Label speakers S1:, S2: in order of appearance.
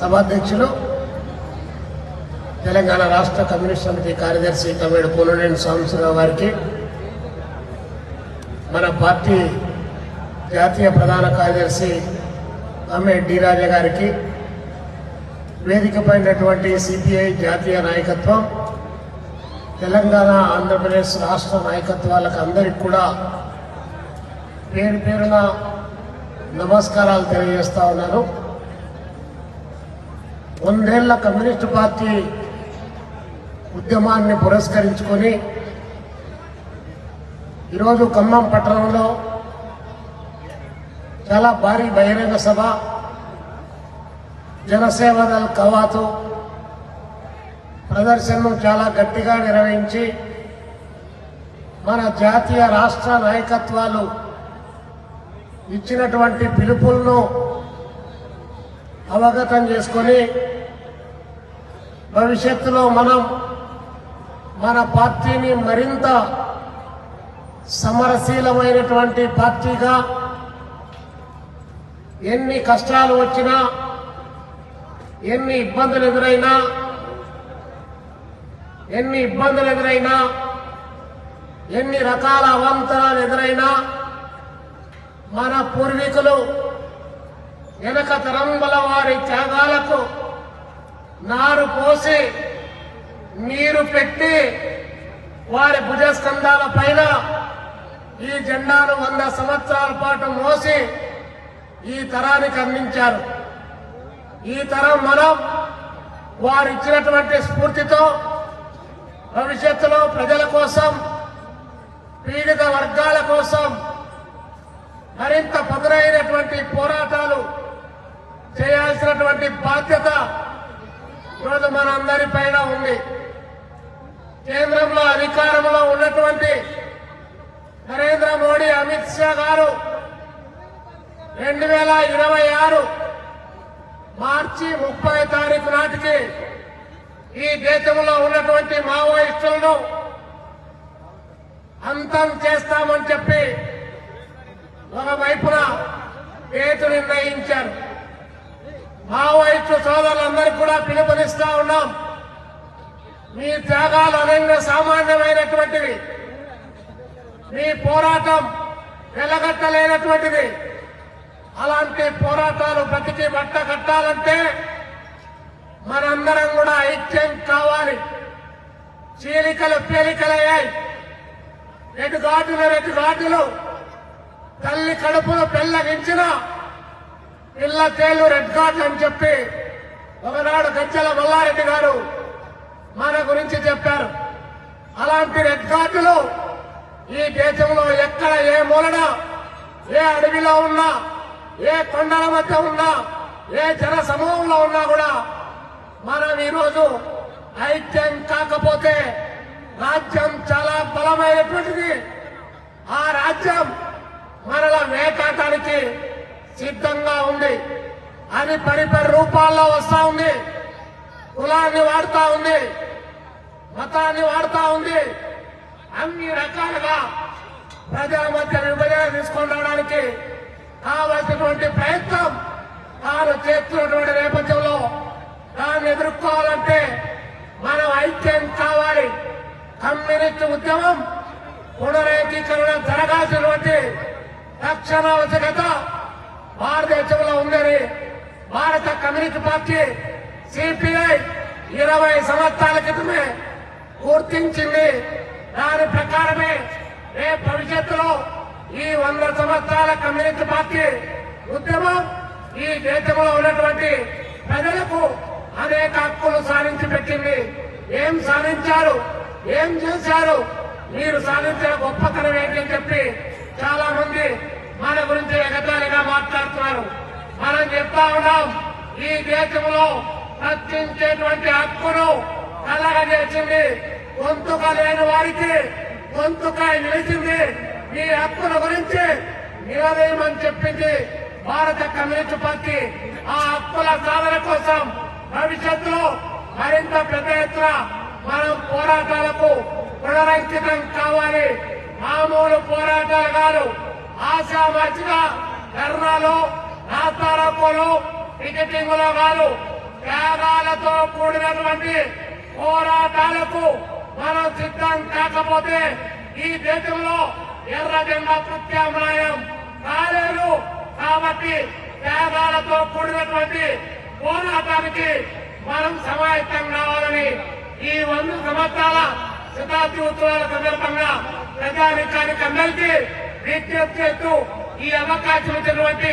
S1: సభాధ్యక్షులు తెలంగాణ రాష్ట్ర కమ్యూనిస్ట్ సమితి కార్యదర్శి తమిళ పూలనేని సాంబశివరావు గారికి మన పార్టీ జాతీయ ప్రధాన కార్యదర్శి అమ్మే డి రాజా గారికి వేదికపైనటువంటి సిపిఐ జాతీయ నాయకత్వం తెలంగాణ ఆంధ్రప్రదేశ్ రాష్ట్ర నాయకత్వాలకు అందరికి కూడా పేరు పేరున నమస్కారాలు తెలియజేస్తా ఉన్నాను. వందేళ్ళ కమ్యూనిస్టు పార్టీ ఉద్యమాన్ని పురస్కరించుకొని ఈరోజు ఖమ్మం పట్టణంలో చాలా భారీ బహిరంగ సభ జనసేవదల్ కవాతు ప్రదర్శనను చాలా గట్టిగా నిర్వహించి మన జాతీయ రాష్ట్ర నాయకత్వాలు ఇచ్చినటువంటి పిలుపులను అవగతం చేసుకొని భవిష్యత్తులో మనం మన పార్టీని మరింత సమరశీలమైనటువంటి పార్టీగా ఎన్ని కష్టాలు వచ్చినా ఎన్ని ఇబ్బందులు ఎదురైనా ఎన్ని ఇబ్బందులు ఎదురైనా ఎన్ని రకాల అవాంతరాలు ఎదురైనా మన పూర్వీకులు వెనక తరంబల వారి త్యాగాలకు నారు పోసి నీరు పెట్టి వారి భుజస్కంధాల పైన ఈ జెండాను వంద సంవత్సరాల పాటు మోసి ఈ తరానికి అందించారు. ఈ తరం మనం వారు ఇచ్చినటువంటి స్ఫూర్తితో భవిష్యత్తులో ప్రజల కోసం పీడిత వర్గాల కోసం మరింత పదునైనటువంటి పోరాటాలు చేయాల్సినటువంటి బాధ్యత ఈరోజు మనందరి పైన ఉంది. కేంద్రంలో అధికారంలో ఉన్నటువంటి నరేంద్ర మోడీ అమిత్ షా గారు రెండు వేల ఇరవై ఆరు మార్చి ముప్పై తారీఖు నాటికి ఈ దేశంలో ఉన్నటువంటి మావోయిస్టులను అంతం చేస్తామని చెప్పి ఒకవైపున పేరు నిర్ణయించారు. మావోయిస్టు సోదరులందరికీ కూడా పిలుపునిస్తా ఉన్నాం. మీ త్యాగాలు అనన్య సామాన్యమైనటువంటివి. మీ పోరాటం వెలగట్టలేనటువంటిది. అలాంటి పోరాటాలు బ్రతికి బట్ట కట్టాలంటే మనందరం కూడా ఐక్యం కావాలి. చీలికలు పేలికలయ్యాయి. ఎటు ఘాటులు రెడ్డి ఘాటులు తల్లి కడుపును పెళ్ళగించినా పిల్ల తేళ్ళు రెడ్ ఘాట్ అని చెప్పి ఒకనాడు గజ్జల మల్లారెడ్డి గారు మన గురించి చెప్పారు. అలాంటి రెడ్ కార్డులు ఈ దేశంలో ఎక్కడ ఏ మూలన ఏ అడవిలో ఉన్నా ఏ కొండల మధ్య ఉన్నా ఏ జన సమూహంలో ఉన్నా కూడా మనం ఈరోజు ఐక్యం కాకపోతే రాజ్యం చాలా బలమైనటువంటిది. ఆ రాజ్యం మనల వేటాటానికి సిద్ధంగా ఉంది. అని పరిపరి రూపాల్లో వస్తా ఉంది. కులాన్ని వాడుతా ఉంది. మతాన్ని వాడుతా ఉంది. అన్ని రకాలుగా ప్రజల మధ్య విభజన తీసుకొని రావడానికి కావలసినటువంటి ప్రయత్నం తాను చేస్తున్నటువంటి నేపథ్యంలో దాన్ని ఎదుర్కోవాలంటే మనం ఐక్యం కావాలి. కమ్యూనిస్ట్ ఉద్యమం పునరేకీకరణ జరగాల్సినటువంటి రక్షణ ఆవశ్యకత భారతదేశంలో ఉందని భారత కమ్యూనిస్ట్ పార్టీ సిపిఐ ఇరవై సంవత్సరాల క్రితమే గుర్తించింది. దాని ప్రకారమే రేపు భవిష్యత్తులో ఈ వంద సంవత్సరాల కమ్యూనిస్ట్ పార్టీ ఉద్యమం ఈ దేశంలో ఉన్నటువంటి ప్రజలకు అనేక హక్కులు సాధించి పెట్టింది. ఏం సాధించారు? ఏం చేశారు? మీరు సాధించిన గొప్పతనం ఏంటి అని చెప్పి చాలా మంది మన గురించి ఎగతాళిగా మాట్లాడుతున్నారు మనం చెప్తా ఉన్నాం. ఈ దేశంలో రక్షించేటువంటి హక్కును కలగజేసింది. గొంతుక లేని వారికి గొంతుక నిలిచింది. ఈ హక్కుల గురించి నిలదీయమని చెప్పింది భారత కమ్యూనిస్ట్ పార్టీ. ఆ హక్కుల సాధన కోసం భవిష్యత్తులో మరింత పెద్ద ఎత్తున మనం పోరాటాలకు పునరంకితం కావాలి. మామూలు పోరాటాలు కాదు. ఆశామాచిగా ధర్నాలు రాస్తారోకోలు టికెటింగ్లో కాదు.
S2: త్యాగాలతో కూడినటువంటి పోరాటాలకు మనం సిద్ధం కాకపోతే ఈ దేశంలో ఎర్ర జెండా ప్రత్యామ్నాయం కాలేదు. కాబట్టి త్యాగాలతో కూడినటువంటి పోరాటానికి మనం సమాయత్తం కావాలని ఈ వంద సంవత్సరాల శతాబ్ది ఉత్సవాల సందర్భంగా ప్రజానికానికి అందరికీ విజ్ఞప్తి చేస్తూ ఈ అవకాశం ఇచ్చినటువంటి